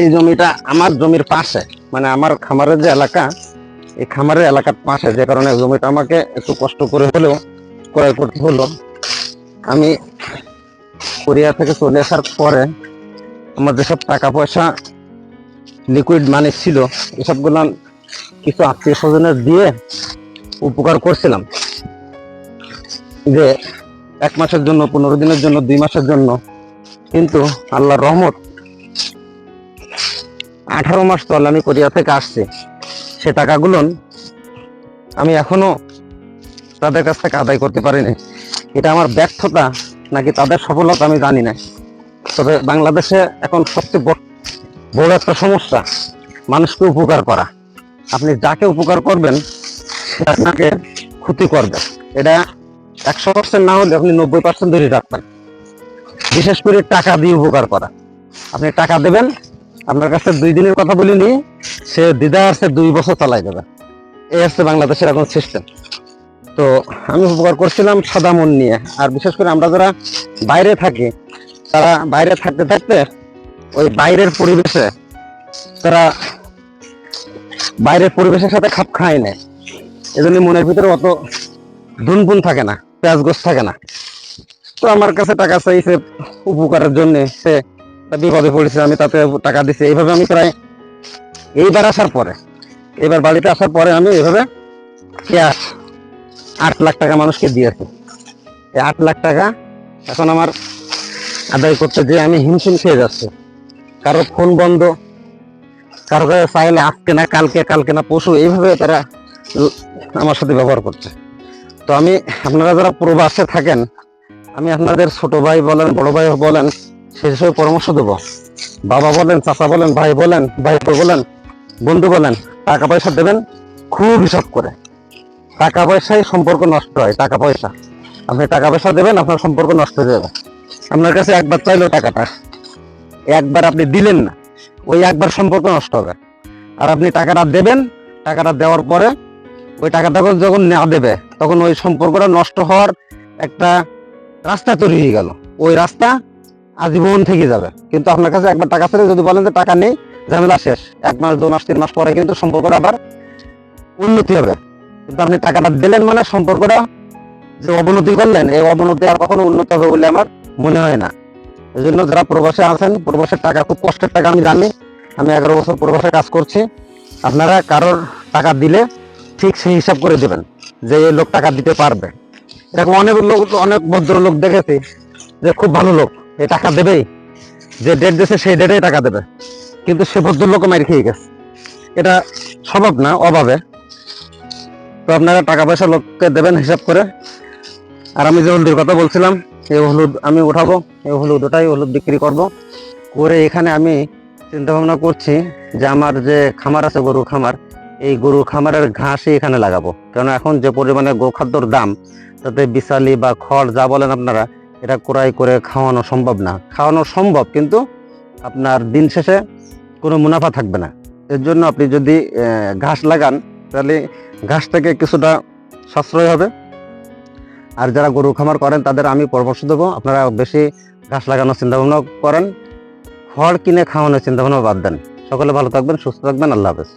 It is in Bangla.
এই জমিটা আমার জমির পাশে মানে আমার খামারের যে এলাকা, এই খামারের এলাকার পাশে, যে কারণে জমিটা আমাকে একটু কষ্ট করে হলেও ক্রয় করতে হলো। আমি কোরিয়া থেকে চলে আসার পরে আমার যেসব টাকা পয়সা লিকুইড মানি ছিল, এসবগুলো কিছু আত্মীয় স্বজনের দিয়ে উপকার করছিলাম। যে এক মাসের জন্য, পনেরো দিনের জন্য, দুই মাসের জন্য কিন্তু আল্লাহর রহমত, আঠারো মাস তল আমি কোরিয়া থেকে আসছি। সে টাকাগুলো আমি এখনও তাদের কাছ থেকে আদায় করতে পারিনি এটা আমার ব্যর্থতা নাকি তাদের সফলতা আমি জানি না তবে বাংলাদেশে এখন সবচেয়ে বড় একটা সমস্যা, মানুষকে উপকার করা। আপনি যাকে উপকার করবেন, সে আপনাকে ক্ষতি করবে। এটা একশো পার্সেন্ট না হলে আপনি নব্বই পার্সেন্ট ধরে রাখবেন। বিশেষ করে টাকা দিয়ে উপকার করা। আপনি টাকা দেবেন, আপনার কাছে দুই দিনের কথা বলিনি, সে দিদা আসছে দুই বছর চালাই দেবে। এই হচ্ছে বাংলাদেশের এখন সিস্টেম তো আমি উপকার করছিলাম সাদা মন নিয়ে। আর বিশেষ করে আমরা যারা বাইরে থাকি, তারা বাইরে থাকতে থাকতে ওই বাইরের পরিবেশে তারা বাইরের পরিবেশের সাথে খাপ খায় নেয় এজন্য মনের ভিতরে অত ধুনপুন থাকে না, পেঁয়াজ গোস থাকে না। তো আমার কাছে টাকা চাইছে উপকারের জন্য, সে বিপদে পড়েছে, আমি তাতে টাকা দিছি। এইভাবে আমি প্রায় এইবার আসার পরে এবার বাড়িতে আসার পরে আমি এইভাবে ক্যাশ আট লাখ টাকা মানুষকে দিয়েছি। এই আট লাখ টাকা এখন আমার আদায় করতে যে আমি হিমশিম খেয়ে যাচ্ছি। কারও ফোন বন্ধ, কারও চাইলে আজকে না কালকে কালকে না পশু এইভাবে তারা আমার সাথে ব্যবহার করছে। তো আমি, আপনারা যারা প্রবাসে থাকেন আমি আপনাদের ছোট ভাই বলেন, বড় ভাই বলেন, সেই হিসেবে পরামর্শ দেবো। বাবা বলেন, চাচা বলেন, ভাই বলেন ভাই বলেন, বন্ধু বলেন, টাকা পয়সা দেবেন খুব হিসাব করে। টাকা পয়সায় সম্পর্ক নষ্ট হয়, টাকা পয়সা। আপনি টাকা পয়সা দেবেন, আপনার সম্পর্ক নষ্ট হয়ে যাবে। আপনার কাছে একবার চাইলো টাকাটা, একবার আপনি দিলেন না, ওই একবার সম্পর্ক নষ্ট হবে। আর আপনি টাকাটা দেবেন, টাকাটা দেওয়ার পরে ওই টাকাটা যখন না দেবে, তখন ওই সম্পর্কটা নষ্ট হওয়ার একটা রাস্তা তৈরি হয়ে গেল। ওই রাস্তা আজীবন থেকে যাবে। কিন্তু আপনার কাছে একবার টাকা ছেড়ে যদি বলেন যে টাকা নেই, ঝামেলা শেষ। এক মাস, দু মাস, তিন মাস পরে কিন্তু সম্পর্কটা আবার উন্নতি হবে। কিন্তু আপনি টাকাটা দিলেন মানে সম্পর্কটা যে অবনতি করলেন, এই অবনতি আর কখনো উন্নত হবে বলে আমার মনে হয় না। এই জন্য যারা প্রবাসে আছেন, প্রবাসের টাকা, খুব কষ্টের টাকা আমি জানি। আমি এগারো বছর প্রবাসে কাজ করছি। আপনারা কারোর টাকা দিলে ঠিক সেই হিসাব করে দেবেন যে এই লোক টাকা দিতে পারবে। এরকম অনেক লোক, অনেক ভদ্রলোক দেখেছি যে খুব ভালো লোক এই টাকা দেবেই। যে ডেট দিয়েছে, সেই ডেটেই টাকা দেবে। কিন্তু সে ভদ্রলোক মার খেয়ে গেছে। এটা স্বভাব না, অভাবে। তো আপনারা টাকা পয়সা লোককে দেবেন হিসাব করে। আর আমি যে হলুদের কথা বলছিলাম এই হলুদ আমি উঠাবো এই হলুদ ওটাই হলুদ বিক্রি করব। করে এখানে আমি চিন্তা ভাবনা করছি যে আমার যে খামার আছে গরু খামার, এই গরু খামারের ঘাসই এখানে লাগাবো। কারণ এখন যে পরিমাণে গোখাদ্যর দাম তাতে বিশালি বা খড় যা বলেন আপনারা, এটা ক্রয় করে খাওয়ানো সম্ভব না। খাওয়ানো সম্ভব, কিন্তু আপনার দিন শেষে কোনো মুনাফা থাকবে না। এর জন্য আপনি যদি ঘাস লাগান, তাহলে ঘাস থেকে কিছুটা সাশ্রয় হবে। আর যারা গরু খামার করেন, তাদের আমি পরামর্শ দেবো, আপনারা বেশি ঘাস লাগানোর চিন্তা ভাবনা করেন। খড় কিনে খাওয়ানোর চিন্তা ভাবনা বাদ দেন। সকলে ভালো থাকবেন, সুস্থ থাকবেন, আল্লাহ হাফেজ।